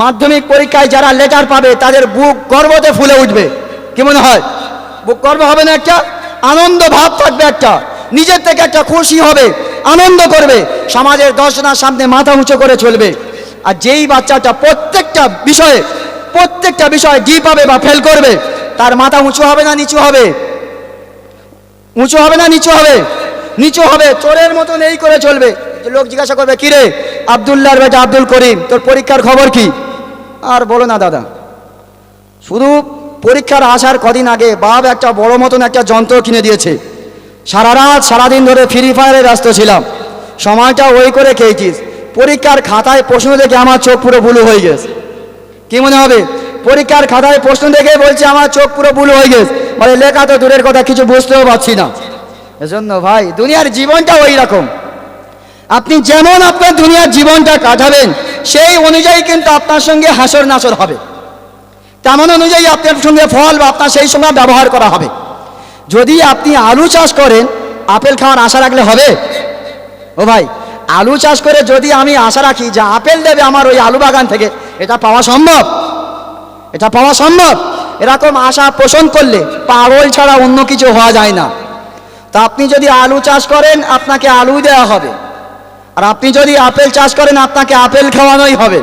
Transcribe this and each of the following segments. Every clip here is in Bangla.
মাধ্যমিক পরীক্ষায় যারা লেটার পাবে, তাদের বুক গর্বতে ফুলে উঠবে। কি মনে হয়? বুক গর্ব হবে না একটা? আনন্দ ভাব থাকবে একটা। নিজের থেকে একটা খুশি হবে, আনন্দ করবে। সমাজের দর্শনার সামনে মাথা উঁচু করে চলবে। আর যেই বাচ্চাটা প্রত্যেকটা বিষয়ে প্রত্যেকটা বিষয়ে ডি পাবে বা ফেল করবে, তার মাথা উঁচু হবে না নিচু হবে? উঁচু হবে না নিচু হবে? নিচু হবে, চোরের মতন এই করে চলবে। লোক জিজ্ঞাসা করবে, কিরে আবদুল্লাহর বেটা আব্দুল করিম, তোর পরীক্ষার খবর কি? আর বলো না, দাদা। শুধু পরীক্ষার আসার কদিন আগে বাপ একটা বড় মতন একটা যন্ত্র কিনে দিয়েছে। সারা রাত, সারাদিন ধরে ফ্রি ফায়ারে ব্যস্ত ছিলাম। সময়টা ওই করে খেয়েছিস। পরীক্ষার খাতায় প্রশ্ন দেখে আমার চোখ পুরো বুলু হয়ে গেছে। কি মনে হবে? পরীক্ষার খাতায় প্রশ্ন দেখে বলছে আমার চোখ পুরো বুলু হয়ে গেছে। মানে লেখা তো দূরের কথা, কিছু বুঝতেও পারছি না। এজন্য ভাই, দুনিয়ার জীবনটা ওই রকম। আপনি যেমন আপনার দুনিয়ার জীবনটা কাটাবেন সেই অনুযায়ী কিন্তু আপনার সঙ্গে হাসর নাসর হবে। তেমন অনুযায়ী আপনার সঙ্গে ফল বা আপনার সেই সময় ব্যবহার করা হবে। যদি আপনি আলু চাষ করেন, আপেল খাওয়ার আশা রাখলে হবে? ও ভাই, আলু চাষ করে যদি আমি আশা রাখি যে আপেল দেবে আমার ওই আলু বাগান থেকে, এটা পাওয়া সম্ভব? এটা পাওয়া সম্ভব? এরকম আশা পোষণ করলে পাগল ছাড়া অন্য কিছু হওয়া যায় না। তা আপনি যদি আলু চাষ করেন, আপনাকে আলু দেওয়া হবে। আর আপনি যদি আপেল চাষ করেন আপনাকে আপেল খাওয়ানোই হবে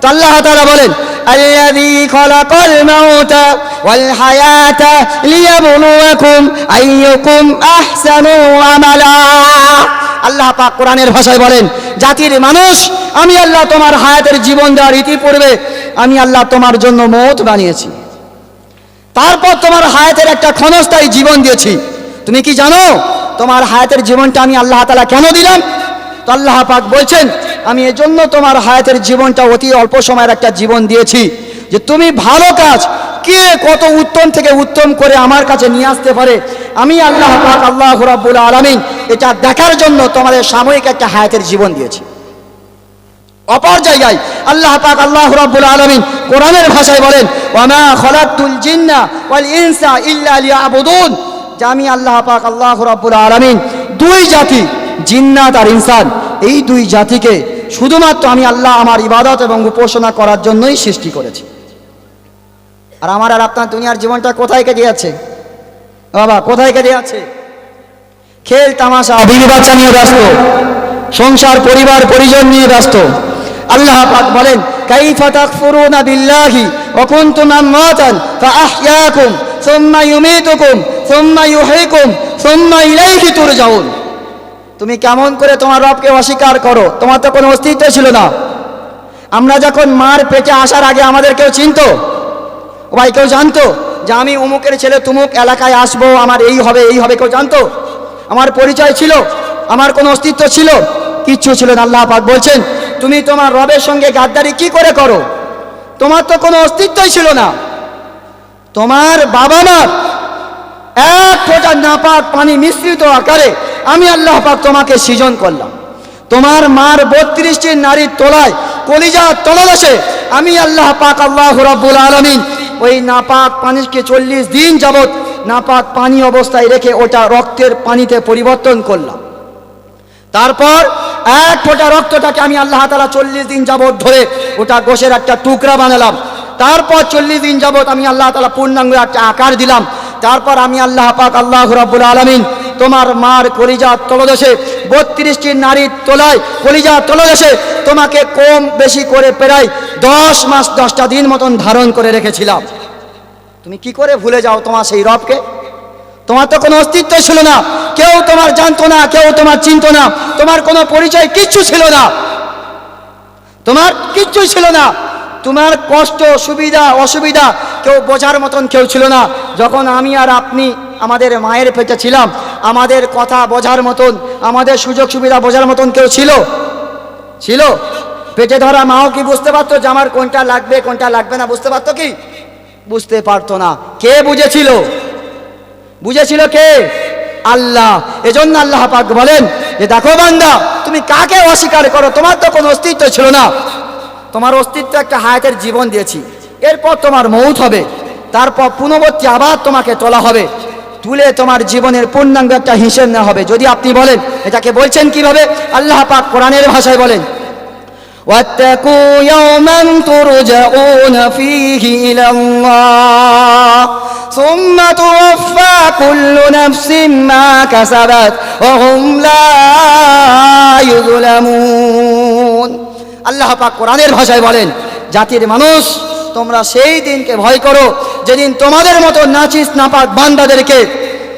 তো আল্লাহ তাআলা বলেন الذي خلق الموت والحياة ليبلوكم أيكم أحسن عملا আল্লাহ পাক কোরআনের ভাষায় বলেন জাতির মানুষ আমি আল্লাহ তোমার হায়াতের জীবন দেওয়ার ইতিপূর্বে আমি আল্লাহ তোমার জন্য মৌত বানিয়েছি তারপর তোমার হায়াতের একটা ক্ষণস্থায়ী জীবন দিয়েছি তুমি কি জানো তোমার হায়াতের জীবনটা আমি আল্লাহ তালা কেন দিলাম তো আল্লাহ পাক বলছেন, আমি এজন্য তোমার হায়াতের জীবনটা অতি অল্প সময়ের একটা জীবন দিয়েছি যে তুমি ভালো কাজ কে কত উত্তম থেকে উত্তম করে আমার কাছে নিয়ে আসতে পারে। আমি আল্লাহ পাক, আল্লাহ রাব্বুল আলামিন এটা দেখার জন্য তোমাদের সাময়িক একটা হায়াতের জীবন দিয়েছি। অপর জায়গায় আল্লাহ পাক, আল্লাহ রাব্বুল আলামিন কোরআনের ভাষায় বলেন, ওয়ামা খলাকতুল জিন্না ওয়াল ইনসা ইল্লা লিয়াবুদুন। যে আমি আল্লাহ পাক, আল্লাহ রাব্বুল আলামিন দুই জাতি, জিন্নাত আর ইনসান, এই দুই জাতিকে শুধুমাত্র আমি আল্লাহ আমার ইবাদত এবং উপাসনা করার জন্যই সৃষ্টি করেছি। আর আমার আর আপনার দুনিয়ার জীবনটা কোথায় কেটে যাচ্ছে? বাবা, কোথায় কেটে যাচ্ছে? খেল, তামাশা বিবি বাচ্চা নিয়ে ব্যস্ত, সংসার, পরিবার, পরিজন নিয়ে ব্যস্ত। আল্লাহ পাক বলেন, কাইফা তাকফুরুনা বিল্লাহি ওয়া কুনতুম আমওয়াতান ফাআহইয়াকুম সুম্মা ইউমীতুকুম তুমি কেমন করে তোমার রবকে অস্বীকার করো? তোমার তো কোনো অস্তিত্ব ছিল না। আমরা যখন মার পেটে আসার আগে আমাদের কেউ চিনতো? ভাই, কেউ জানতো যে আমি অমুকের ছেলে তুমুক এলাকায় আসব, আমার এই হবে এই হবে কেউ জানতো? আমার পরিচয় ছিল, আমার কোনো অস্তিত্ব ছিল, কিচ্ছু ছিল না, আল্লাহ পাক বলছেন, তুমি তোমার রবের সঙ্গে গাদ্দারি কি করে করো? তোমার তো কোনো অস্তিত্বই ছিল না। তোমার বাবা মার এক ফোঁটা নাপাক পানি মিশ্রিত আকারে আমি আল্লাহ পাক তোমাকে সৃজন করলাম। তোমার মার বত্রিশটি নারীর তোলায় কলিজা তলদেশে আমি আল্লাহ পাক আল্লাহ রাব্বুল আলামিন ওই নাপাক পানিকে চল্লিশ দিন যাবৎ নাপাক পানি অবস্থায় রেখে ওটা রক্তের পানিতে পরিবর্তন করলাম। তারপর এক ফোঁটা রক্তটাকে আমি আল্লাহ তালা চল্লিশ দিন যাবৎ ধরে ওটা গোশের একটা টুকরা বানালাম। তারপর চল্লিশ দিন যাবৎ আমি আল্লাহ তালা পূর্ণাঙ্গ একটা আকার দিলাম। তারপর আমি আল্লাহ পাক আল্লাহ রাব্বুল আলামিন তোমার মার কলিজার তলদেশে বত্রিশটি নারীর তোলায় কলিজার তলদেশে তোমাকে কম বেশি করে প্রায় দশ মাস, দশটা দিন মতন ধারণ করে রেখেছিলাম। তুমি কি করে ভুলে যাও তোমার সেই রবকে? তোমার তো কোনো অস্তিত্ব ছিল না। কেউ তোমার জানতো না, কেউ তোমার চিনত না। তোমার কোনো পরিচয় কিচ্ছু ছিল না। তোমার কিচ্ছুই ছিল না। তোমার কষ্ট, সুবিধা, অসুবিধা কেউ বোঝার মতন কেউ ছিল না। যখন আমি আর আপনি আমাদের মায়ের পেটে ছিলাম, আমাদের কথা বোঝার মতন, আমাদের সুযোগ সুবিধা বোঝার মতন কেউ ছিল? ছিল? পেটে ধরা মাও কি বুঝতে পারতো যে আমার কোনটা লাগবে কোনটা লাগবে না, বুঝতে পারতো কি? বুঝতে পারতো না। কে বুঝেছিল? বুঝেছিল কে? আল্লাহ। এজন্য আল্লাহ পাক বলেন যে, দেখো বান্দা, তুমি কাকে অস্বীকার করো? তোমার তো কোনো অস্তিত্ব ছিল না। তোমার অস্তিত্ব একটা হায়াতের জীবন দিয়েছি। এরপর তোমার মৌত হবে তারপর পুনবর্তী আবার তোমাকে তোলা হবে তুলে তোমার জীবনের পূর্ণাঙ্গ একটা হিসেব নেওয়া হবে যদি আপনি বলেন এটাকে বলছেন কিভাবে আল্লাহ পাক কোরআনের ভাষায় বলেন واتقوا يوما ترجعون فيه إلى الله ثم توفى كل نفس ما كسبت وهم لا يظلمون আল্লাহ পাক কোরআনের ভাষায় বলেন জাতির মানুষ তোমরা সেই দিনকে ভয় করো যেদিন তোমাদের মতো নাচিস নাপাক বান্দাদেরকে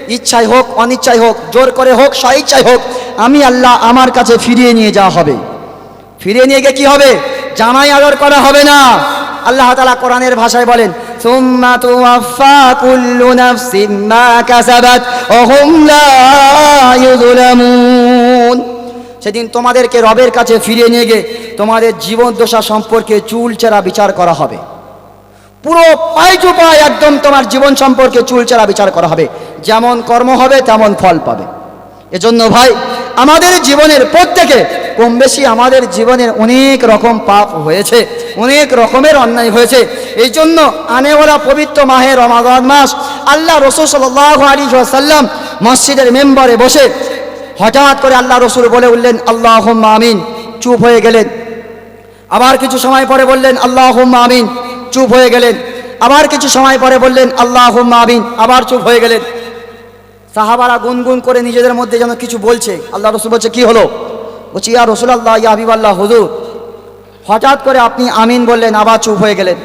ইচ্ছাই হোক অনিচ্ছাই হোক জোর করে হোক স্বইচ্ছাই হোক আমি আল্লাহ আমার কাছে ফিরিয়ে নিয়ে যাওয়া হবে ফিরিয়ে নিয়ে গিয়ে কি হবে জামাই আদর করা হবে না আল্লাহ তালা কোরআনের ভাষায় বলেন ثم توفى كل نفس ما كسبت وهم لا يظلمون সেদিন তোমাদেরকে রবের কাছে ফিরিয়ে নিয়ে গিয়ে তোমাদের জীবন দশা সম্পর্কে চুলচেরা বিচার করা হবে পুরো পাই টু পাই একদম তোমার জীবন সম্পর্কে চুলচেরা বিচার করা হবে। যেমন কর্ম হবে, তেমন ফল পাবে। এজন্য ভাই, আমাদের জীবনের প্রত্যেকে কম বেশি আমাদের জীবনের অনেক রকম পাপ হয়েছে, অনেক রকমের অন্যায় হয়েছে। এই জন্য আনেওয়ালা পবিত্র মাহে রমাদান মাস, আল্লাহ রসুল সাল্লাহ আলী সাল্লাম মসজিদের মেম্বারে বসে হঠাৎ করে আল্লাহ রসুল বলে উঠলেন আল্লাহ আমিন। চুপ হয়ে গেলেন। আবার কিছু সময় পরে বললেন আল্লাহ আমিন। চুপ হয়ে গেলেন। আবার কিছু সময় পরে বললেন আল্লাহ আমিন। আবার চুপ হয়ে গেলেন। সাহাবারা গুনগুন করে নিজেদের মধ্যে যেন কিছু বলছে। আল্লাহ রসুল বলছে, কি হলো? বলছি, ইয়া রসুল আল্লাহ ইয়া হাবিব আল্লাহ হুজুর। হঠাৎ করে আপনি আমিন বললেন, আবার চুপ হয়ে গেলেন।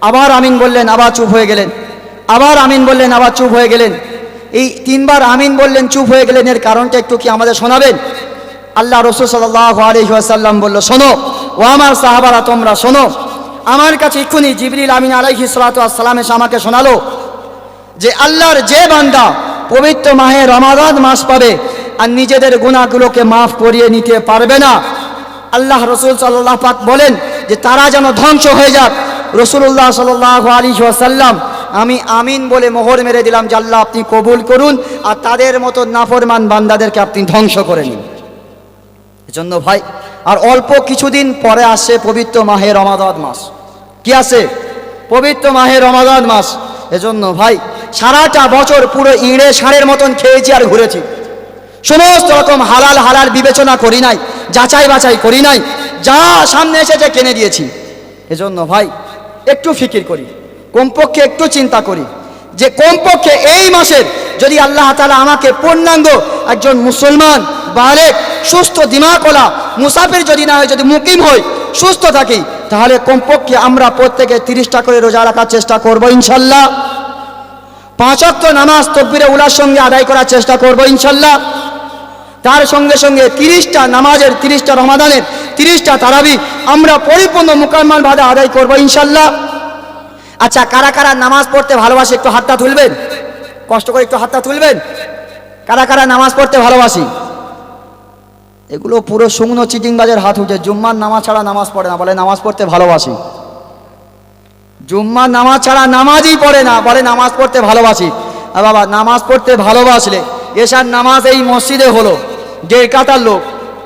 আবার আমিন বললেন, আবার চুপ হয়ে গেলেন। আবার আমিন বললেন, আবার চুপ হয়ে গেলেন। এই তিনবার আমিন বললেন, চুপ হয়ে গেলেন এর কারণটা একটু কি আমাদের শোনাবেন? আল্লাহ রসুল সাল্লাহ আলহিহাসাল্লাম বলল, শোনো, ও আমার সাহাবারা, তোমরা শোনো আমার কাছে এক্ষুনি জিবরিল আমিন আলাইহি সালাতাম এসে আমাকে শোনালো যে আল্লাহর যে বান্দা পবিত্র মাহে রমাদান মাস পাবে আর নিজেদের গুণাগুলোকে মাফ করিয়ে নিতে পারবে না। আল্লাহ রসুল সাল্লাহ পাক বলেন যে তারা যেন ধ্বংস হয়ে যাক। রসুল্লাহ সাল্লাহ আলী সাল্লাম আমি আমিন বলে মোহর মেরে দিলাম যে আল্লাহ আপনি কবুল করুন আর তাদের মতো নাফরমান বান্দাদেরকে আপনি ধ্বংস করে নিন। এজন্য ভাই, আর অল্প কিছুদিন পরে আসছে পবিত্র মাহে রমাদান মাস। কি আছে? পবিত্র মাহে রমাদান মাস। এজন্য ভাই, সারাটা বছর পুরো ইঁড়ে ষাঁড়ের মতন খেয়েছি আর ঘুরেছি। সমস্ত রকম হালাল হালাল বিবেচনা করি নাই, যাচাই বাছাই করি নাই, যা সামনে এসেছে কিনে দিয়েছি। এজন্য ভাই, একটু ফিকির করি, কমপক্ষে একটু চিন্তা করি, যে কমপক্ষে এই মাসের যদি আল্লাহ তালা আমাকে পূর্ণাঙ্গ একজন মুসলমান, বালেক, সুস্থ দিমাকলা মুসাফির যদি না হয়, যদি মুকিম হই, সুস্থ থাকি তাহলে কমপক্ষে আমরা প্রত্যেকে তিরিশটা করে রোজা রাখার চেষ্টা করব, ইনশাল্লাহ। পাঁচ অক্ত নামাজ তকবিরে উলার সঙ্গে আদায় করার চেষ্টা করব, ইনশাল্লাহ। তার সঙ্গে সঙ্গে তিরিশটা নামাজের, তিরিশটা রমাদানের, তিরিশটা তারাবি আমরা পরিপূর্ণ মুকাম্মাল ভাবে আদায় করব, ইনশাল্লাহ। আচ্ছা কারা কারা নামাজ পড়তে ভালোবাসে একটু হাতটা তুলবেন? কষ্ট করে একটু হাতটা তুলবেন? কারা কারা নামাজ পড়তে ভালোবাসি? এগুলো পুরো শুকনো চিটিংবাজের হাত উঠে। জুম্মার নামাজ ছাড়া নামাজ পড়ে না, বলে নামাজ পড়তে ভালোবাসি। জুম্মার নামাজ ছাড়া নামাজই পড়ে না, বলে নামাজ পড়তে ভালোবাসি। বাবা, নামাজ পড়তে ভালোবাসলে এসার নামাজ এই মসজিদে হলো দেড় কাতার লোক।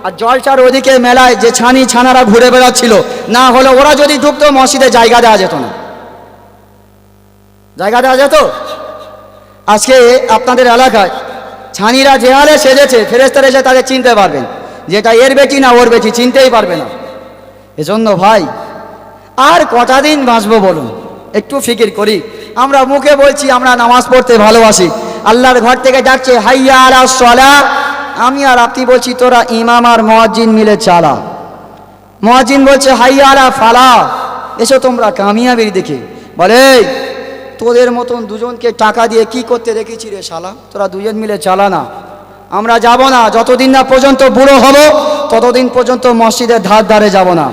আর জলসার ওদিকে মেলায় যে ছানি ছানারা ঘুরে বেড়াচ্ছিল, না হলে ওরা যদি ঢুকতো, মসজিদে জায়গা দেওয়া যেত না। জায়গা দেওয়া যেত? আজকে আপনাদের এলাকায় ছানিরা যে হালে সেজেছে ফেরেস্তার এসে তাদের চিনতে পারবেন। যেটা এর বেটি না ওর বেটি চিনতেই পারবে না। এজন্য ভাই, আর কটা দিন বাঁচবো বলুন? একটু ফিকির করি। আমরা মুখে বলছি, আমরা নামাজ পড়তে ভালোবাসি। আল্লাহর ঘর থেকে ডাকছে, হাইয়া সলা। আমি আর আপনি বলছি, তোরা ইমাম আর মহাজিন মিলে চালা। মহাজিন বলছে, হাইয়া আলা ফালা। এসো তোমরা কামিয়াবির দেখে বলে তোদের মতন দুজনকে টাকা দিয়ে কি করতে দেখেছি রে শালা? তোরা দুজন মিলে চালা না। আমরা যাব না। যতদিন না পর্যন্ত বুড়ো হব, ততদিন পর্যন্ত মসজিদের ধার ধারে যাব না।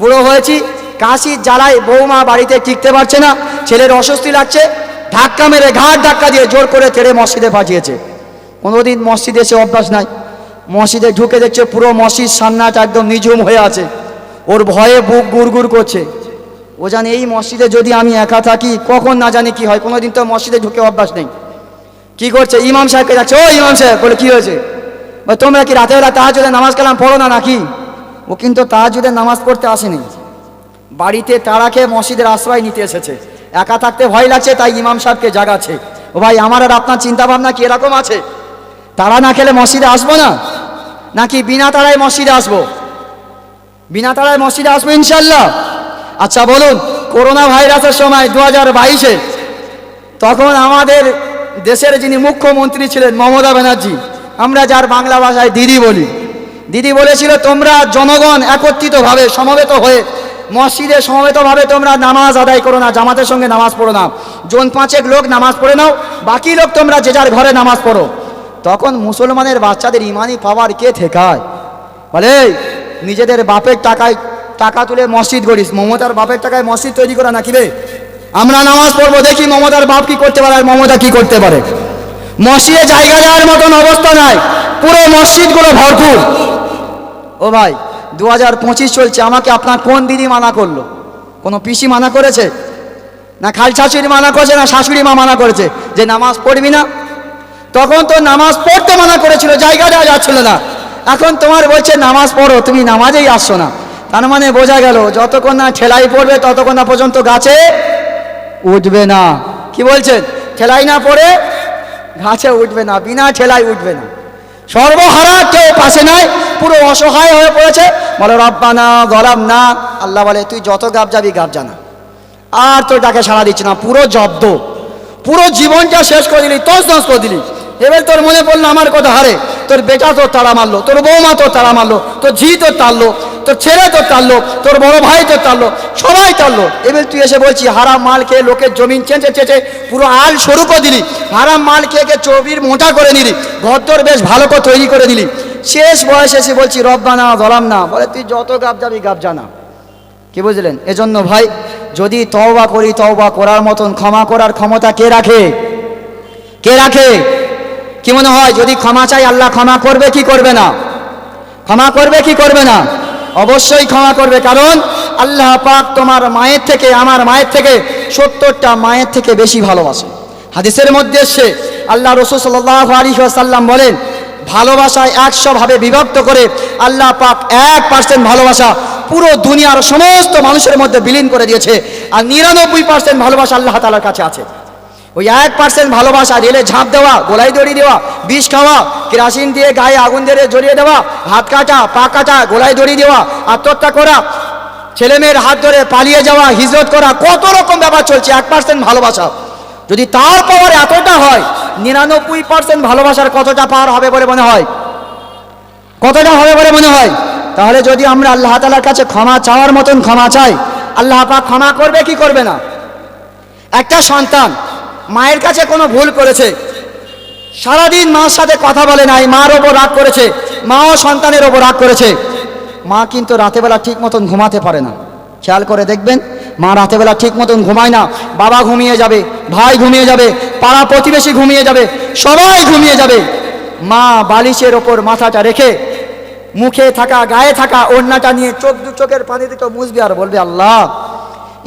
বুড়ো হয়েছি কাশির জ্বালায় বৌমা বাড়িতে টিকতে পারছে না, ছেলের অস্বস্তি লাগছে, ধাক্কা মেরে ঘাট ধাক্কা দিয়ে জোর করে তেড়ে মসজিদে পাঠিয়েছে। কোনোদিন মসজিদে এসে অভ্যাস নাই। মসজিদে ঢুকে দেখছে পুরো মসজিদ সান্নাটা একদম নিঝুম হয়ে আছে। ওর ভয়ে বুক গুড় করছে। ও জানে এই মসজিদে যদি আমি একা থাকি, কখন না জানি কি হয়। কোনোদিন তো মসজিদে ঢুকে অভ্যাস নেই। কি করছে? ইমাম সাহেবকে যাচ্ছে। ও ইমাম সাহেব বলে, কি হয়েছে? তোমরা কি রাতের বেলা তাহাজুদে নামাজ কালাম পড়ো না নাকি? ও কিন্তু তাহাজুদে নামাজ পড়তে আসেনি। বাড়িতে তারা খেয়ে মসজিদের আশ্রয় নিতে এসেছে। একা থাকতে ভয় লাগছে, তাই ইমাম সাহেবকে জাগাচ্ছে। ও ভাই, আমার আর আপনার চিন্তা ভাবনা কি এরকম আছে? তারা না খেলে মসজিদে আসব না? নাকি বিনা তারায় মসজিদে আসব? বিনা তারায় মসজিদে আসব ইনশাল্লাহ আচ্ছা বলুন, করোনা ভাইরাসের সময় দু হাজার বাইশে তখন আমাদের দেশের যিনি মুখ্যমন্ত্রী ছিলেন মমতা ব্যানার্জি, আমরা যার বাংলা ভাষায় দিদি বলি। দিদি বলেছিল, তোমরা জনগণ একত্রিতভাবে সমবেত হয়ে মসজিদে সমবেতভাবে তোমরা নামাজ আদায় করো না, জামাতের সঙ্গে নামাজ পড়ো না। জন পাঁচেক লোক নামাজ পড়ে নাও, বাকি লোক তোমরা যে যার ঘরে নামাজ পড়ো। তখন মুসলমানের বাচ্চাদের ইমানি পাওয়ার কে ঠেকায়? বলে নিজেদের বাপের টাকায় টাকা তুলে মসজিদ করিস মমতার বাপের টাকায় মসজিদ তৈরি করা নাকি রে আমরা নামাজ পড়ব, দেখি মমতার বাপ কি করতে পারে আর মমতা কি করতে পারে। মসজিদে জায়গা দেওয়ার মতন অবস্থা নাই, পুরো মসজিদগুলো ভরপুর। ও ভাই দু হাজার পঁচিশ চলছে, আমাকে আপনার কোন দিদি মানা করল? কোনো পিসি মানা করেছে? না খাল শাশুড়ি মানা করেছে, না শাশুড়ি মা মানা করেছে, যে নামাজ পড়বি না? তখন তো নামাজ পড়তে মানা করেছিল, জায়গা দেওয়া যাচ্ছিল না। এখন তোমার বলছে, নামাজ পড়ো, তুমি নামাজেই আসছো না। তার মানে বোঝা গেল, যতক্ষণ না ঠেলাই পড়বে, ততক্ষণ না পর্যন্ত গাছে উঠবে না। কি বলছেন? ঠেলাই না পড়ে গাছে উঠবে না, বিনা ঠেলাই উঠবে না। সর্বহারা কেউ পাশে নাই, পুরো অসহায় হয়ে পড়েছে। বলে, রব্বানা, গলাম না। আল্লাহ বলে, তুই যত গাব যাবি, গাব জানা আর তোর ডাকে সাড়া দিচ্ছে না, পুরো জব্দ। পুরো জীবনটা শেষ করে দিলি, তস নস করে দিলি। এবার তোর মনে পড়ল, আমার কথা হারে। তোর বেটা তোর তাড়া মারলো, তোর বৌমা তোর তাড়া মারলো, তোর ঝি তোর তাড়লো। তোর ছেলে তোর লোক, তোর বড় ভাই তোর তাড়লো সবাই তাড়লো এবার তুই এসে বলছি, হারাম মাল খেয়ে লোকের জমিন চেঁচে চেঁচে পুরো আল করে দিলি। হারাম মাল খেয়ে খেয়ে চবির মোটা করে নিলি। তোর বেশ ভালো করে তৈরি করে দিলি শেষ বয়সে এসে বলছি, রব্বানা, দলাম না। বলে, তুই যত গাব যাবি, গাব জানা কি বুঝলেন? এজন্য ভাই, যদি তওবা করি, তওবা করার মতন ক্ষমা করার ক্ষমতা কে রাখে? কে রাখে? কি মনে হয়? যদি ক্ষমা চাই আল্লাহ ক্ষমা করবে, কি করবে না? ক্ষমা করবে, কি করবে না? অবশ্যই ক্ষমা করবে, কারণ আল্লাহ পাক তোমার মায়ের থেকে, আমার মায়ের থেকে সত্তরটা মায়ের থেকে বেশি ভালোবাসে। হাদিসের মধ্যে এসছে, আল্লাহ রসুল সাল্লাহ আলী সাল্লাম বলেন, ভালোবাসায় একশো ভাবে বিভক্ত করে আল্লাহ পাক এক পার্সেন্ট ভালোবাসা পুরো দুনিয়ার সমস্ত মানুষের মধ্যে বিলীন করে দিয়েছে। আর নিরানব্বই পার্সেন্ট ভালোবাসা আল্লাহ তালার কাছে আছে। ওই এক পার্সেন্ট ভালোবাসা রেলে ঝাঁপ দেওয়া গোলাই দড়ি দেওয়া, বিষ খাওয়া, কেরাসিন দিয়ে গায়ে আগুন দিয়ে জড়িয়ে দেওয়া, হাত কাটা, পা কাটা গোলাই দড়ি দেওয়া, আত্মহত্যা করা, ছেলে মেয়ের হাত ধরে পালিয়ে যাওয়া, হিজরত করা, কত রকম ব্যাপার চলছে, এক পার্সেন্ট ভালোবাসা। যদি তার পাওয়ার এতটা হয়, নিরানব্বই পার্সেন্ট ভালোবাসার কতটা পাওয়ার হবে বলে মনে হয়? কতটা হবে বলে মনে হয়? তাহলে যদি আমরা আল্লাহ তালার কাছে ক্ষমা চাওয়ার মতন ক্ষমা চাই, আল্লাহ পাক ক্ষমা করবে কি করবে না? একটা সন্তান মায়ের কাছে কোনো ভুল করেছে। সারাদিন মার সাথে কথা বলে নাই, মার ওপর রাগ করেছে মাও সন্তানের ওপর রাগ করেছে। মা কিন্তু রাতেবেলা ঠিক মতন ঘুমাতে পারে না। খেয়াল করে দেখবেন, মা রাতেবেলা ঠিক মতন ঘুমায় না। বাবা ঘুমিয়ে যাবে, ভাই ঘুমিয়ে যাবে, পাড়া প্রতিবেশী ঘুমিয়ে যাবে, সবাই ঘুমিয়ে যাবে। মা বালিশের ওপর মাথাটা রেখে, মুখে থাকা, গায়ে থাকা ওড়নাটা নিয়ে চোখ দু চোখের পানি দিকে মুছবে আর বলবে, আল্লাহ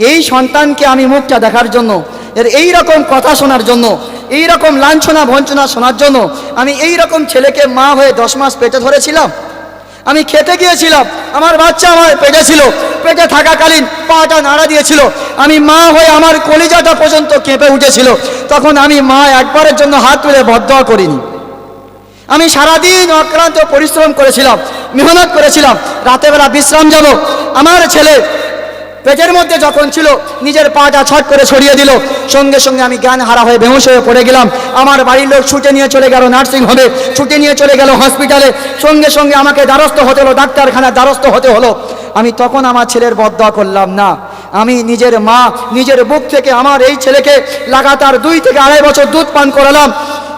এই সন্তানকে আমি মুখটা দেখার জন্য, এর এই রকম কথা শোনার জন্য, এই রকম লাঞ্ছনা ভঞ্চনা শোনার জন্য আমি এই রকম ছেলেকে মা হয়ে দশ মাস পেটে ধরেছিলাম। আমি খেতে গিয়েছিলাম, আমার বাচ্চা আমার পেটে ছিল, পেটে থাকাকালীন পাটা নাড়া দিয়েছিল। আমি মা হয়ে আমার কলিজাটা পর্যন্ত কেঁপে উঠেছিল। তখন আমি মা একবারের জন্য হাত তুলে বদয়া করিনি। আমি সারাদিন অক্রান্ত পরিশ্রম করেছিলাম, মেহনত করেছিলাম রাতেবেলা বিশ্রাম যাব আমার ছেলে পেটের মধ্যে যখন ছিল, নিজের পাটা ছট করে ছড়িয়ে দিল, সঙ্গে সঙ্গে আমি জ্ঞান হারা হয়ে বেহুশ হয়ে পড়ে গেলাম। আমার বাড়ির লোক ছুটে নিয়ে চলে গেল নার্সিং হোমে ছুটে নিয়ে চলে গেল হসপিটালে সঙ্গে সঙ্গে আমাকে দ্বারস্থ হতে হলো, ডাক্তারখানায় দ্বারস্থ হতে হলো। আমি তখন আমার ছেলের বদয়া করলাম, না, আমি নিজের মা, নিজের বুক থেকে আমার এই ছেলেকে লাগাতার দুই থেকে আড়াই বছর দুধ পান করালাম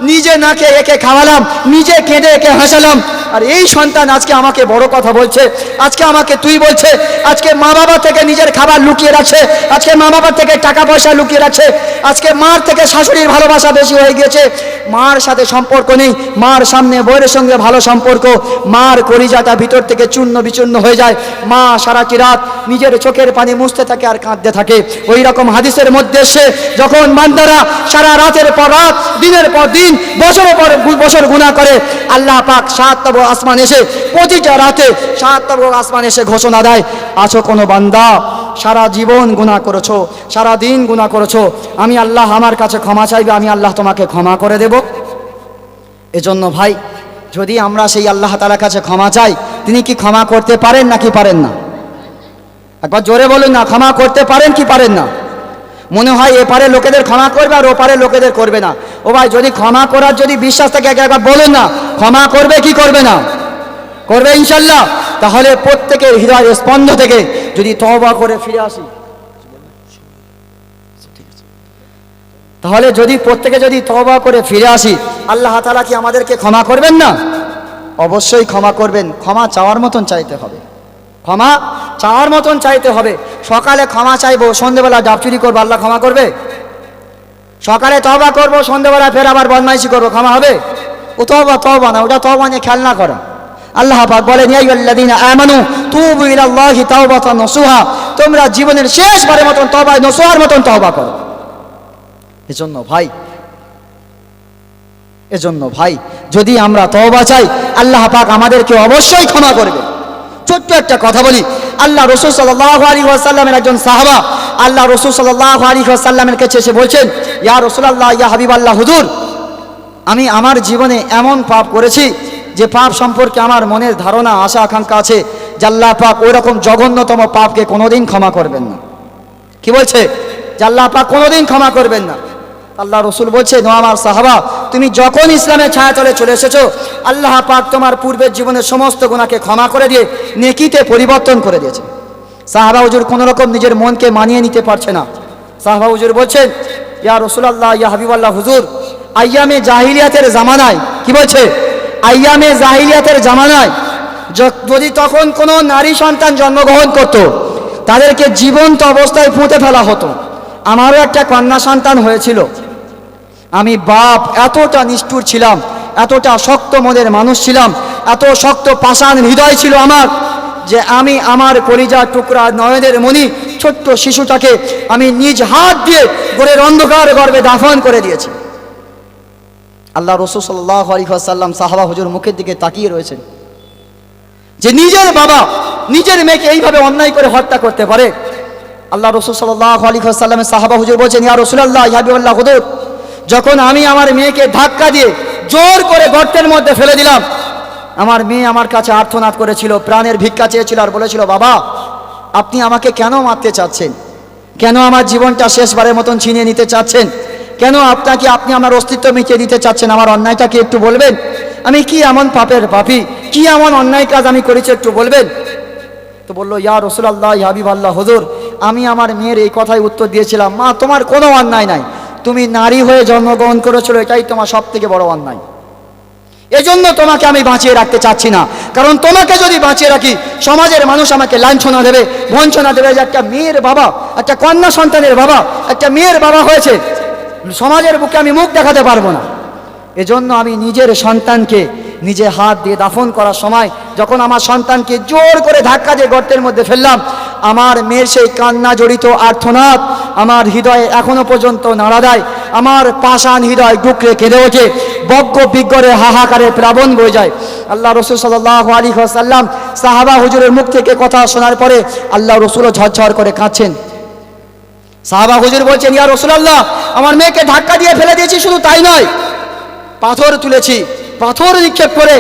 নিজে নাকে একে খাওয়ালাম, নিজে কেঁদে একে হাসালাম। আর এই সন্তান আজকে আমাকে বড় কথা বলছে। আজকে আমাকে তুই বলছে, আজকে মা বাবা থেকে নিজের খাবার লুকিয়ে রাখছে, আজকে মা বাবার থেকে টাকা পয়সা লুকিয়ে রাখছে, আজকে মার থেকে শাশুড়ির ভালোবাসা বেশি হয়ে গিয়েছে। মার সাথে সম্পর্ক নেই, মার সামনে বইয়ের সঙ্গে ভালো সম্পর্ক, মার কলিজাটা ভিতর থেকে চূর্ণ বিচূর্ণ হয়ে যায়। মা সারাটি রাত নিজের চোখের পানি মুছতে থাকে আর কাঁদতে থাকে। ওই রকম হাদিসের মধ্যে সে যখন বান্দারা সারা রাতের পর রাত, দিনের পর দিন বছরের পর বছর গুণা করে, আল্লাহ পাক সাত তব আসমান এসে, প্রতিটা রাতে সাত তব আসমান এসে ঘোষণা দেয়, আছো কোনো বান্দা, সারা জীবন গুণা করেছ, সারা দিন গুণা করেছ, আমি আল্লাহ আমার কাছে ক্ষমা চাইবে, আমি আল্লাহ তোমাকে ক্ষমা করে দেব। এজন্য ভাই, যদি আমরা সেই আল্লাহ তালার কাছে ক্ষমা চাই, তিনি কি ক্ষমা করতে পারেন নাকি পারেন না? একবার জোরে বলুন না, ক্ষমা করতে পারেন কি পারেন না? মনে হয় এপারে লোকেদের ক্ষমা করবে আর ওপারে লোকেদের করবে না। ও ভাই, যদি ক্ষমা করার যদি বিশ্বাস থাকে, একে একবার বলুন না, ক্ষমা করবে কি করবে না? করবে ইনশাল্লাহ। তাহলে প্রত্যেকের হৃদয় স্পন্দ থেকে যদি তওবা করে ফিরে আসি। তাহলে যদি প্রত্যেকে যদি তওবা করে ফিরে আসি, আল্লাহ তালা কি আমাদেরকে ক্ষমা করবেন না? অবশ্যই ক্ষমা করবেন। ক্ষমা চাওয়ার মতন চাইতে হবে। ক্ষমা চাওয়ার মতন চাইতে হবে। সকালে ক্ষমা চাইব, সন্ধেবেলা ডাব চুরি করব, আল্লাহ ক্ষমা করবে? সকালে তবা করব, সন্ধেবেলা ফের আবার বদমাইশি করব, ক্ষমা হবে? ও তবা তবা না, ওটা তবা নিয়ে খেলনা করা। আল্লাহ পাক বলেন আমানু, তুবু ইলাল্লাহি তাওবাতান নসুহা। তোমরা জীবনের শেষবারের মতন তবায় নসুহার মতন তওবা করো। এজন্য ভাই এজন্য ভাই, যদি আমরা তওবা চাই, আল্লাহ পাক আমাদেরকে অবশ্যই ক্ষমা করবে। ছোট্ট একটা কথা বলি। আল্লাহ রসুল সাল্লাহ আলী ওয়াসাল্লামের একজন সাহাবা, আল্লাহ রসুল সাল্লাহ আলী ওয়াসাল্লামের কাছে এসে বলছেন, ইয়া রসুল আল্লাহ ইয়া হাবিব আল্লাহ হুজুর, আমি আমার জীবনে এমন পাপ করেছি যে পাপ সম্পর্কে আমার মনের ধারণা, আশা, আকাঙ্ক্ষা আছে জাল্লাহ পাক ওই রকম জঘন্যতম পাপকে কোনোদিন ক্ষমা করবেন না। কি বলছে? জাল্লাহ পাক কোনোদিন ক্ষমা করবেন না। আল্লাহ রসুল বলছে, নো আমার সাহাবা, তুমি যখন ইসলামের ছায়াতলে চলে এসেছ, আল্লাহ পাক তোমার পূর্বের জীবনের সমস্ত গুণাকে ক্ষমা করে দিয়ে নেকিতে পরিবর্তন করে দিয়েছে। সাহাবা হুজুর কোনো রকম নিজের মনকে মানিয়ে নিতে পারছে না। সাহাবা হুজুর বলছেন, ইয়া রসুলাল্লাহ, ইয়া হাবিবাল্লাহ, হুজুর, আইয়ামে জাহিলিয়াতের জামানায়, কি বলছে? আইয়ামে জাহিলিয়াতের জামানায় যদি তখন কোনো নারী সন্তান জন্মগ্রহণ করত, তাদেরকে জীবন্ত অবস্থায় পুঁতে ফেলা হতো। আমারও একটা কন্যা সন্তান হয়েছিল। আমি বাপ, এতটা নিষ্ঠুর ছিলাম, এতটা শক্ত মনের মানুষ ছিলাম, এত শক্ত পাষাণ হৃদয় ছিল আমার যে আমি আমার কলিজা টুকরা নয়নের মণি ছোট্ট শিশুটাকে আমি নিজ হাত দিয়ে গোরের অন্ধকার গর্বে দাফন করে দিয়েছি। আল্লাহ রসুল সাল্লাহ আলিহাসাল্লাম সাহাবা হুজুর মুখের দিকে তাকিয়ে রয়েছেন। যে নিজের বাবা, নিজের মেয়েকে এইভাবে অন্যায় করে হত্যা করতে পারে। আল্লাহ রসুল সাল্লাহ আলিহাসাল্লামের সাহাবা হুজুর বলছেন, ইয়া রসুল্লাহ ইহাবিউল্লাহ হুদুর যখন আমি আমার মেয়েকে ধাক্কা দিয়ে জোর করে গর্তের মধ্যে ফেলে দিলাম, আমার মেয়ে আমার কাছে আর্থনাদ করেছিল, প্রাণের ভিক্ষা চেয়েছিল আর বলেছিল, বাবা, আপনি আমাকে কেন মারতে চাচ্ছেন? কেন আমার জীবনটা শেষবারের মতন ছিনিয়ে নিতে চাচ্ছেন? কেন আপনাকে আপনি আমার অস্তিত্ব মিটিয়ে দিতে চাচ্ছেন? আমার অন্যায়টাকে একটু বলবেন? আমি কি এমন পাপের পাপি? কি এমন অন্যায় কাজ আমি করেছি একটু বলবেন? তো বলল, ইয়া রসুলাল্লাহ হাবিব আল্লাহ হজুর, আমি আমার মেয়ের এই কথাই উত্তর দিয়েছিলাম। মা, তোমার কোনো অন্যায় নাই। তুমি নারী হয়ে জন্মগ্রহণ করেছিল এটাই তোমার সব থেকে বড় অন্যায়। এজন্য তোমাকে আমি বাঁচিয়ে রাখতে চাচ্ছি না। কারণ তোমাকে যদি বাঁচিয়ে রাখি, সমাজের মানুষ আমাকে লাঞ্ছনা দেবে, বঞ্চনা দেবে। যে একটা মেয়ের বাবা, একটা কন্যা সন্তানের বাবা, একটা মেয়ের বাবা হয়েছে, সমাজের বুকে আমি মুখ দেখাতে পারব না। এজন্য আমি নিজের সন্তানকে নিজে হাত দিয়ে দাফন করার সময় যখন আমার সন্তানকে জোর করে ধাক্কা দিয়ে গর্তের মধ্যে ফেললাম, আমার মেয়ের সেই কান্না জড়িত আর্থনাদ আমার হৃদয়ে এখনও পর্যন্ত নাড়া দেয়। আমার পাষাণ হৃদয় ডুকরে কেঁদে ওঠে বজ্ঞ বিজ্ঞরে হাহাকারে প্লাবন বয়ে যায়। আল্লাহ রসুল সাল্লাহ আলী সাল্লাম সাহাবা হুজুরের মুখ থেকে কথা শোনার পরে আল্লাহ রসুলও ঝরঝর করে কাঁদছেন। সাহাবা হুজুর বলছেন, ইয়া রসুল আল্লাহ আমার মেয়েকে ধাক্কা দিয়ে ফেলে দিয়েছি, শুধু তাই নয়, পাথর তুলেছি পাথর নিক্ষেপ করে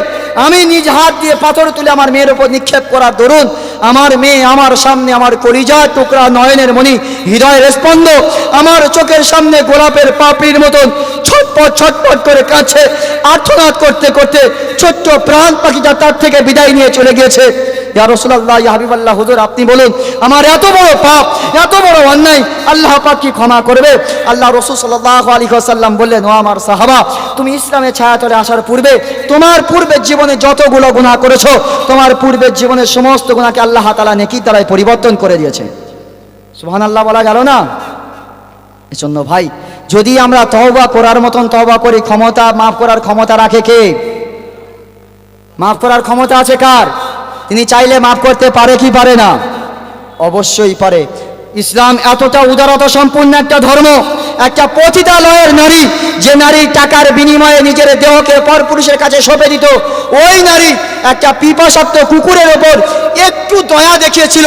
আমি নিজ হাত দিয়ে পাথর তুলে আমার মেয়ের উপর নিক্ষেপ করার দরুন। আমার মেয়ে আমার সামনে আমার কলিজা টুকরা নয়নের মণি, হৃদয়ের স্পন্দ আমার চোখের সামনে গোলাপের পাপড়ির মতন ছটপট ছটপট করে কাছে আর্থনাদ করতে করতে ছোট্ট প্রাণ পাখিটা তার থেকে বিদায় নিয়ে চলে গিয়েছে। ইয়া রসুল্লাহ ইয়া হুজুর, আপনি বলুন, আমার এত বড় পাপ, এত বড় অন্যায়, আল্লাহ পাক কি ক্ষমা করবে? আল্লাহ রসুল সাল্লাহ আলী সাল্লাম বললেন, ও আমার সাহাবা, তুমি ইসলামের ছায়াতলে আসার পূর্বে, তোমার পূর্বের জীবনে যতগুলো গুনাহ করেছ, তোমার পূর্বের জীবনের সমস্ত গুণাকে আল্লাহ তালা নেকি তারাই পরিবর্তন করে দিয়েছে। সুহান আল্লাহ বলা গেল না? এজন্য ভাই, যদি আমরা তহবা করার মতন তহবা করি, ক্ষমতা মাফ করার ক্ষমতা রাখে কে? মাফ করার ক্ষমতা আছে কার? তিনি চাইলে মাফ করতে পারে কি পারে না? অবশ্যই পারে। ইসলাম এতটা উদারতা সম্পূর্ণ একটা ধর্ম, একটা পতিতালয়ের নারী, যে নারী টাকার বিনিময়ে নিজের দেহকে পরপুরুষের কাছে সঁপে দিত, ওই নারী একটা পিপাসাক্ত কুকুরের ওপর একটু দয়া দেখিয়েছিল,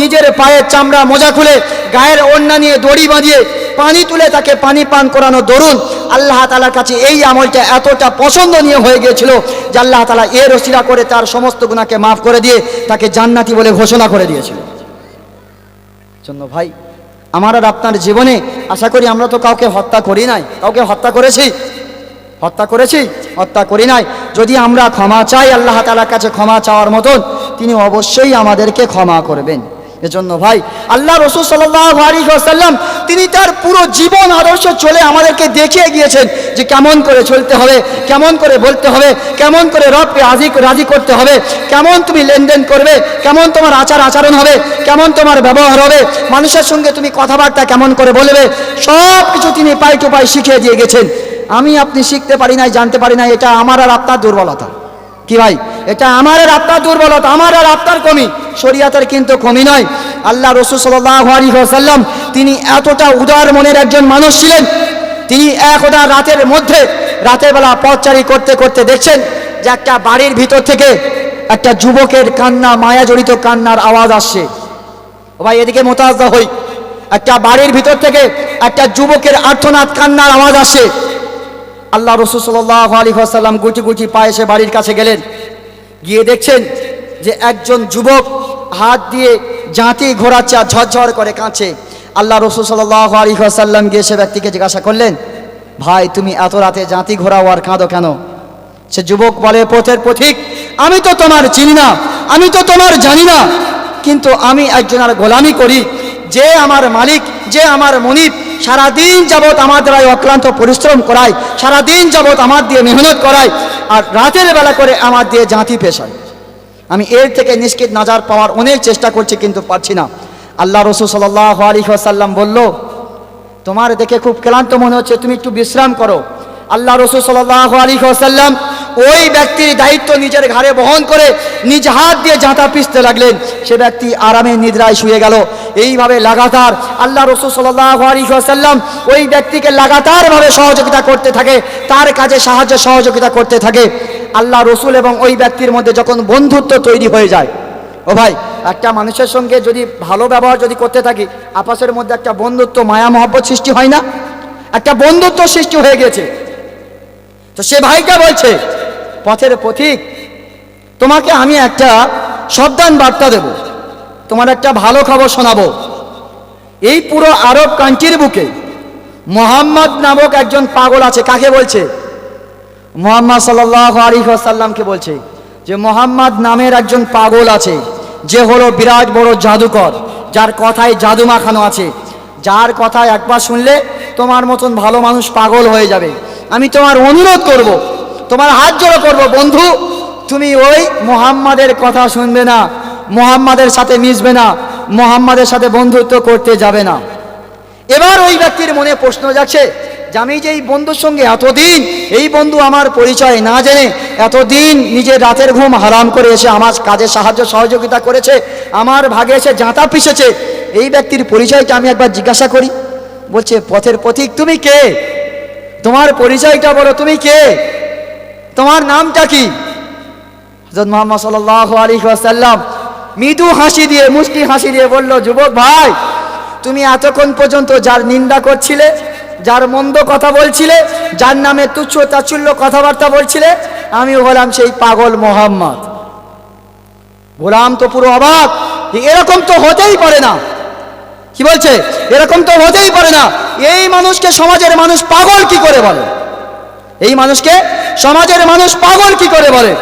নিজের পায়ের চামড়া মোজা খুলে গায়ের ওড়না নিয়ে দড়ি বাঁধিয়ে পানি তুলে তাকে পানি পান করানো দরুন আল্লাহ তালার কাছে এই আমলটা এতটা পছন্দনীয় হয়ে গিয়েছিল যে আল্লাহ তালা এর ওসিলা করে তার সমস্ত গুণাকে মাফ করে দিয়ে তাকে জান্নাতি বলে ঘোষণা করে দিয়েছিল। জন্য ভাই, আমার আর আপনার জীবনে আশা করি আমরা তো কাউকে হত্যা করি নাই। কাউকে হত্যা করেছি? হত্যা করেছি? হত্যা করি নাই। যদি আমরা ক্ষমা চাই আল্লাহ তালার কাছে ক্ষমা চাওয়ার মতন, তিনি অবশ্যই আমাদেরকে ক্ষমা করবেন। এজন্য ভাই, আল্লাহ রসুল সাল্লাম তিনি তার পুরো জীবন আদর্শ চলে আমাদেরকে দেখিয়ে গিয়েছেন যে কেমন করে চলতে হবে, কেমন করে বলতে হবে, কেমন করে রবকে রাজি রাজি করতে হবে, কেমন তুমি লেনদেন করবে, কেমন তোমার আচার আচরণ হবে, কেমন তোমার ব্যবহার হবে, মানুষের সঙ্গে তুমি কথাবার্তা কেমন করে বলবে সব কিছু তিনি পাই টু পাই শিখিয়ে দিয়ে গেছেন। আমি আপনি শিখতে পারি নাই, জানতে পারি নাই, এটা আমার আর আপনার দুর্বলতা। কি ভাই? এটা আমার আর আপনার দুর্বলতা, আমার আর আপনার কমি। শরিয়াতের কিন্তু কমি নয়। আল্লাহ রসুল সাল্লাম তিনি এতটা উদার মনের একজন মানুষ ছিলেন। তিনি একদা রাতের মধ্যে রাতের বেলা পথচারি করতে করতে দেখছেন যে একটা বাড়ির ভিতর থেকে একটা যুবকের কান্না মায়া জড়িত কান্নার আওয়াজ আসছে। ভাই, এদিকে মোতাজা হই। একটা বাড়ির ভিতর থেকে একটা যুবকের আর্থনাদ কান্নার আওয়াজ আসে আল্লাহ রসুল সাল্লাহ আলী আসাল্লাম গুটি গুটি পায়ে সে বাড়ির কাছে গেলেন। গিয়ে দেখছেন যে একজন যুবক হাত দিয়ে জাঁতি ঘোরাচ্ছে আর ঝরঝর করে কাঁচে আল্লাহ রসুল সাল্লাহ গিয়ে সে ব্যক্তিকে জিজ্ঞাসা করলেন, ভাই, তুমি এত রাতে জাঁতি ঘোরাও আর কাঁদো কেন? সে যুবক বলে, পথের পথিক, আমি তো তোমার চিনি না, আমি তো তোমার জানি না, কিন্তু আমি একজনের গোলামি করি। যে আমার মালিক, যে আমার মনিব, সারাদিন যাবৎ আমার দ্বারাই অক্লান্ত পরিশ্রম করায়, সারাদিন যাবৎ আমার দিয়ে মেহনত করায়, আর রাতের বেলা করে আমার দিয়ে জাঁতি পেশায় আমি এর থেকে নিষ্কিত নাজার পাওয়ার অনেক চেষ্টা করছি, কিন্তু পারছি না। আল্লাহ রসুল সাল্লাহ আলী সাল্লাম বলল, তোমার দেখে খুব ক্লান্ত মনে হচ্ছে, তুমি একটু বিশ্রাম করো। আল্লাহ রসুল সাল্লাহ আলী সাল্লাম ওই ব্যক্তির দায়িত্ব নিজের ঘাড়ে বহন করে নিজ হাত দিয়ে জাঁতা পিষতে লাগলেন। সে ব্যক্তি আরামে নিদ্রায় শুয়ে গেল। এইভাবে লাগাতার আল্লাহ রসুল সাল্লাম ওই ব্যক্তিকে লাগাতারভাবে সহযোগিতা করতে থাকে, তার কাজে সাহায্য সহযোগিতা করতে থাকে। আল্লাহ রসুল এবং ওই ব্যক্তির মধ্যে যখন বন্ধুত্ব তৈরি হয়ে যায়। ও ভাই, একটা মানুষের সঙ্গে যদি ভালো ব্যবহার যদি করতে থাকি, আপাসের মধ্যে একটা বন্ধুত্ব, মায়া, মহব্বত সৃষ্টি হয় না? একটা বন্ধুত্ব সৃষ্টি হয়ে গেছে। তো সে ভাইটা বলছে, পথের পথিক, তোমাকে আমি একটা সাবধান বার্তা দেব। তোমার একটা ভালো খবর শোনাবো। এই পুরো আরব কান্ট্রির বুকে মোহাম্মদ নামক একজন পাগল আছে, কাকে বলছে? মোহাম্মদ সাল্লাহ আলী সাল্লামকে বলছে যে মোহাম্মদ নামের একজন পাগল আছে, যে হলো বিরাট বড় জাদুকর, যার কথায় জাদু মাখানো আছে যার কথা একবার শুনলে তোমার মতন ভালো মানুষ পাগল হয়ে যাবে আমি তোমার অনুরোধ করব। তোমার হাত জোড়ো করব, বন্ধু, তুমি ওই মোহাম্মদের কথা শুনবে না, মোহাম্মদের সাথে মিশবে না, মোহাম্মদের সাথে বন্ধুত্ব করতে যাবে না এবার ওই ব্যক্তির মনে প্রশ্ন যাচ্ছে যে আমি যে এই বন্ধুর সঙ্গে এতদিন, এই বন্ধু আমার পরিচয় না জেনে এতদিন নিজের রাতের ঘুম হারাম করে এসে আমার কাজে সাহায্য সহযোগিতা করেছে, আমার ভাগে এসে জাঁতা পিষেছে, এই ব্যক্তির পরিচয়টা আমি একবার জিজ্ঞাসা করি। বলছে, পথের পথিক, তুমি কে? তোমার পরিচয়টা বলো, তুমি কে? তোমার নামটা কি? হজরত মোহাম্মদ সাল্লাহ আলী সাল্লাম মৃদু হাসি দিয়ে, মুষ্টি হাসি দিয়ে বলল, যুবক ভাই তুমি এতক্ষণ পর্যন্ত যার নিন্দা করছিলে, যার মন্দ কথা বলছিলে, যার নামে তুচ্ছ তাচ্ছল্য কথাবার্তা বলছিলে, আমি হলাম সেই পাগল মোহাম্মদ। গোলাম তো পুরো অবাক এরকম তো হতেই পারে না। কি বলছে? এরকম তো হতেই পারে না। এই মানুষকে সমাজের মানুষ পাগল কি করে বলে? এই মানুষকে সমাজের মানুষ পাগল কি করে বলে?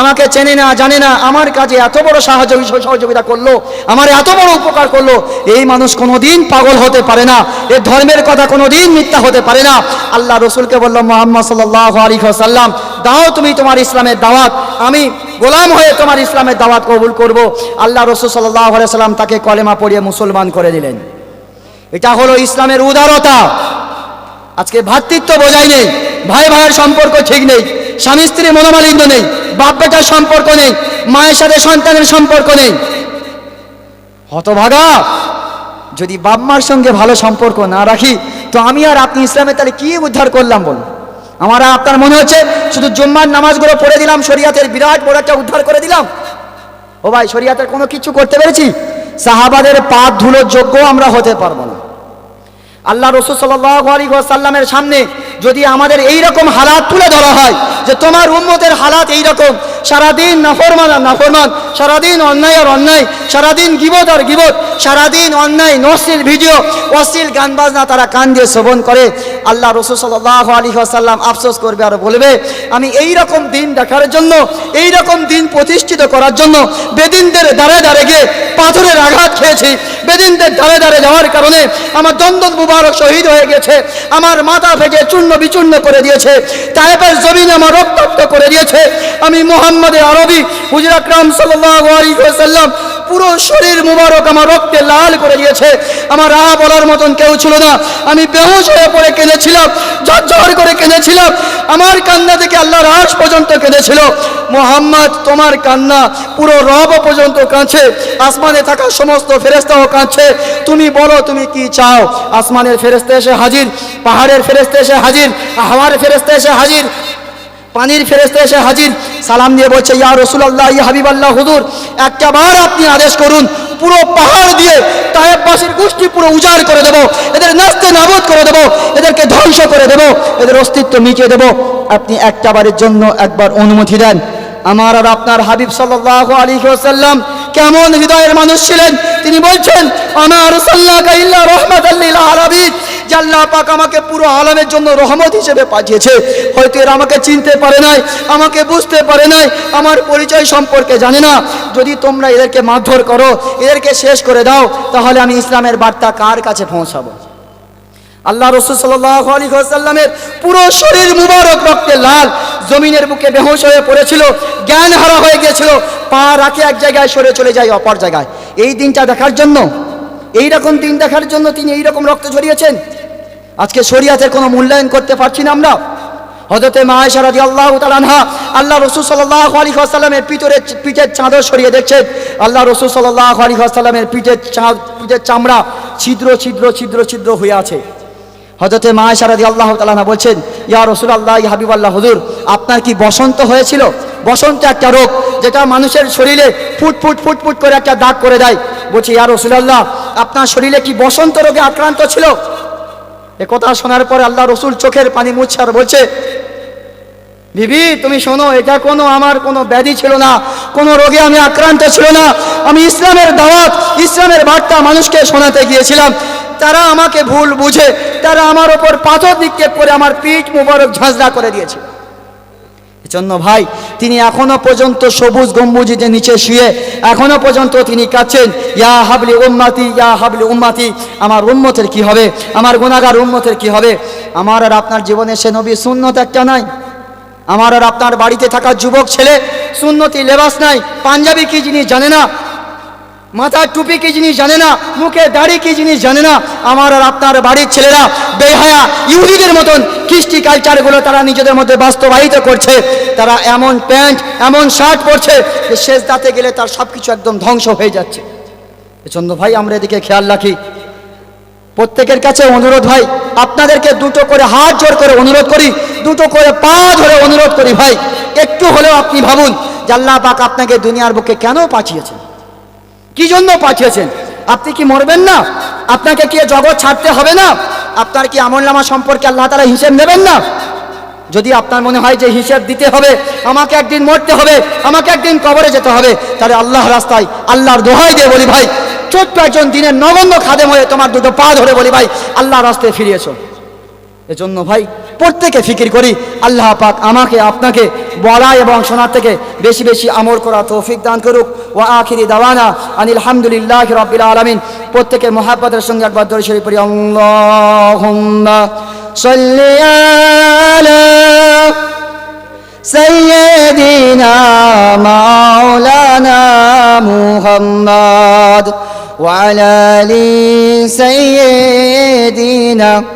আমাকে চেনে না, জানে না, আমার কাজে এত বড় সাহায্য, সহযোগিতা করল, আমার এত বড় উপকার করল, এই মানুষ কোনোদিন পাগল হতে পারে না এর ধর্মের কথা কোনোদিন মিথ্যা হতে পারে না। আল্লাহ রসুলকে বলল, মোহাম্মদ সাল্লাহ আলী সাল্লাম দাও তুমি তোমার ইসলামের দাওয়াত, আমি গোলাম হয়ে তোমার ইসলামের দাওয়াত কবুল করব। আল্লাহ রসুল সাল্লাহ সাল্লাম তাকে কলেমা পড়িয়ে মুসলমান করে দিলেন। এটা হলো ইসলামের উদারতা। আজকে ভ্রাতৃত্ব বোঝাই নেই ভাই ভাইয়ের সম্পর্ক ঠিক নেই স্বামী স্ত্রী মনোমালিন্য নেই বাপ বেটার সম্পর্ক নেই, মায়ের সাথে সন্তানের সম্পর্ক নেই। হতভাগা, যদি বাপ মার সঙ্গে ভালো সম্পর্ক না রাখি, তো আমি আর আপনি ইসলামের তাহলে কি উদ্ধার করলাম বল আমার আপনার মনে হচ্ছে শুধু জুম্মার নামাজগুলো পড়ে দিলাম, শরিয়াতের বিরাট বড় একটা উদ্ধার করে দিলাম? ও ভাই, শরিয়াতের কোনো কিছু করতে পেরেছি? সাহাবাদের পাপ ধুলোর যোগ্য আমরা হতে পারব না। আল্লাহ রসুল সাল্লাহ আলী সাল্লামের সামনে যদি আমাদের এই রকম হালাত তুলে ধরা হয় যে তোমার উম্মতের হালাত এই রকম সারাদিন নাফরমান আর নাফরমান, সারাদিন অন্যায় আর অন্যায়, সারাদিন গিবত আর গিবত, সারাদিন অন্যায় নসিল ভিডিও, অশ্লীল গান বাজনা তারা কান দিয়ে শ্রবণ করে। আল্লাহ রসুল সাল্লাহ আলী আসাল্লাম আফসোস করবে আর বলবে, আমি এই রকম দিন দেখার জন্য এই রকম দিন প্রতিষ্ঠিত করার জন্য বেদিনদের দাঁড়ে দাঁড়ে গিয়ে পাথরের আঘাত খেয়েছি। বেদিনদের দাঁড়ে দাঁড়ে যাওয়ার কারণে আমার দন্দন মুবারক শহীদ হয়ে গেছে। আমার মাথা ভেঙে চূর্ণ বিচূর্ণ করে দিয়েছে। তাইপের জমিন আমার রক্তাক্ত করে দিয়েছে। আমি মোহাম্মদে আরবি হুজুর আকরাম সাল্লাল্লাহু আলাইহি পুরো শরীর মুবারক আমার রক্তে লাল করে দিয়েছে। আমার আ বলার মতন কেউ ছিল না। আমি বেহুশ হয়ে পড়ে কেঁদেছিলাম, ঝরঝর করে কেঁদেছিলাম। আমার কান্না থেকে আল্লাহর আশ পর্যন্ত কেঁদেছিল। মোহাম্মদ, তোমার কান্না পুরো রব পর্যন্ত কাঁদছে। আসমানে থাকা সমস্ত ফেরেস্তাও কাঁদছে। তুমি বলো, তুমি কি চাও? আসমানের ফেরেস্তা এসে হাজির, পাহাড়ের ফেরেস্তা এসে হাজির হাওয়ার ফেরেস্তা এসে হাজির পানির ফেরেস্তা এসে হাজির। সালাম দিয়ে বলছে, ইয়া রসুল আল্লাহ ইয়া হাবিব আল্লাহ হুদুর বার আপনি আদেশ করুন, পুরো পাহাড় দিয়ে তায়েববাসীর গোষ্ঠী পুরো উজাড় করে দেব, এদের নাস্তে নাবুদ করে দেব, এদেরকে ধ্বংস করে দেব, এদের অস্তিত্ব মিটিয়ে দেব। আপনি একটাবারের জন্য একবার অনুমতি দেন। আমার আর আপনার হাবিব সাল্লাহ আলী সাল্লাম কেমন হৃদয়ের মানুষ ছিলেন? তিনি বলছেন, আমার সাল্লাহ রহমত আল্লাহ আরবিদ যে আল্লাহ পাক আমাকে পুরো আলমের জন্য রহমত হিসেবে পাঠিয়েছে। হয়তো এরা আমাকে চিনতে পারে নাই, আমাকে বুঝতে পারে নাই, আমার পরিচয় সম্পর্কে জানে না। যদি তোমরা এদেরকে মারধর করো, এদেরকে শেষ করে দাও, তাহলে আমি ইসলামের বার্তা কার কাছে পৌঁছাবো? আল্লাহ রসুল সাল্লাহ আলী সাল্লামের পুরো শরীর মুবারক, রক্তে লাল, জমিনের বুকে বেহোশ হয়ে পড়েছিল জ্ঞান হারা হয়ে গিয়েছিল, পা রাখে এক জায়গায়, সরে চলে যায় অপর জায়গায়। এই দিনটা দেখার জন্য, এইরকম দিন দেখার জন্য তিনি এইরকম রক্ত ঝরিয়েছেন? আজকে শরিয়াতের কোনো মূল্যায়ন করতে পারছি না আমরা। হজরতে মায়েশা রাজি আল্লাহ তালানহা আল্লাহ রসুল সাল্লাহ আলী আসাল্লামের পিতরের পিঠের চাঁদর সরিয়ে দেখছেন। আল্লাহ রসুল সাল্লাহ আলী আসাল্লামের পিঠের চাঁদ পিঠের চামড়া ছিদ্র ছিদ্র ছিদ্র ছিদ্র হয়ে আছে। হজরতে মায়েশা রাজি আল্লাহ তালানা বলছেন, ইয়া রসুল আল্লাহ হাবিব আল্লাহ হুজুর, আপনার কি বসন্ত হয়েছিল? বসন্ত একটা রোগ যেটা মানুষের শরীরে ফুট ফুট ফুট ফুট করে একটা দাগ করে দেয়। বলছি, ইয়া রসুল আল্লাহ আপনার শরীরে কি বসন্ত রোগে আক্রান্ত ছিল? এ কথা শোনার পরে আল্লাহ রসুল চোখের পানি মুছছে আর বলছে, বিবি, তুমি শোনো, এটা কোনো আমার কোনো ব্যাধি ছিল না, কোনো রোগে আমি আক্রান্ত ছিল না। আমি ইসলামের দাওয়াত, ইসলামের বার্তা মানুষকে শোনাতে গিয়েছিলাম। তারা আমাকে ভুল বুঝে, তারা আমার ওপর পাথর নিক্ষেপ করে আমার পিঠ মুবারক ঝাঁঝরা করে দিয়েছে। এজন্য ভাই তিনি এখনও পর্যন্ত সবুজ গম্বুজিতে নিচে শুয়ে, এখনও পর্যন্ত তিনি কাঁদছেন, ইয়া হাবলি উম্মাতি, ইয়া হাবলি উম্মাতি, আমার উম্মতের কি হবে? আমার গুণাগার উম্মতের কি হবে? আমার আর আপনার জীবনে সে নবী শূন্যত একটা নাই। আমার আর আপনার বাড়িতে থাকা যুবক ছেলে, সুন্নতি লেবাস নাই। পাঞ্জাবি কি জিনিস জানে না? মাথার টুপি কি জিনিস জানে না? মুখে দাড়ি কি জিনিস জানে না? আমার আর আপনার বাড়ির ছেলেরা বেহায়া ইহুদিদের মতন কৃষ্টি কালচারগুলো তারা নিজেদের মধ্যে বাস্তবায়িত করছে। তারা এমন প্যান্ট, এমন শার্ট পরছে যে শেষ দাঁতে গেলে তার সব কিছু একদম ধ্বংস হয়ে যাচ্ছে। চন্দ্র ভাই, আমরা এদিকে খেয়াল রাখি। প্রত্যেকের কাছে অনুরোধ ভাই, আপনাদেরকে দুটো করে হাত জোর করে অনুরোধ করি, দুটো করে পা ধরে অনুরোধ করি ভাই। একটু হলেও আপনি ভাবুন আল্লাহ পাক আপনাকে দুনিয়ার বুকে কেন পাঠিয়েছেন? কি জন্য পাঠিয়েছেন? আপনি কি মরবেন না? আপনাকে কি জগৎ ছাড়তে হবে না? আপনার কি আমলনামা সম্পর্কে আল্লাহ তারা হিসেব নেবেন না? যদি আপনার মনে হয় যে হিসেব দিতে হবে, আমাকে একদিন মরতে হবে, আমাকে একদিন কবরে যেতে হবে, তাহলে আল্লাহ রাস্তায় আল্লাহর দোহাই দিয়ে বলি, ভাই, ছোট্ট একজন দিনের নগণ্য খাদেম হয়ে তোমার দুটো পা ধরে বলি, ভাই আল্লাহ রাস্তায় ফিরিয়েছো। এজন্য, ভাই প্রত্যেকে ফিকির করি আল্লাহ পাক আমাকে আপনাকে বলা এবং শোনার থেকে বেশি বেশি আমল করা তৌফিক দান করুক ও আখিরি দাওয়ানা আনিল হামদুলিল্লাহ রবিল আলমিন প্রত্যেকে মোহাব্বতের সঙ্গে একবার ধরে শরীর পড়ি আল্লাহুম্মা সাল্লি আলা سيدنا مولانا محمد وعلى ال سيدنا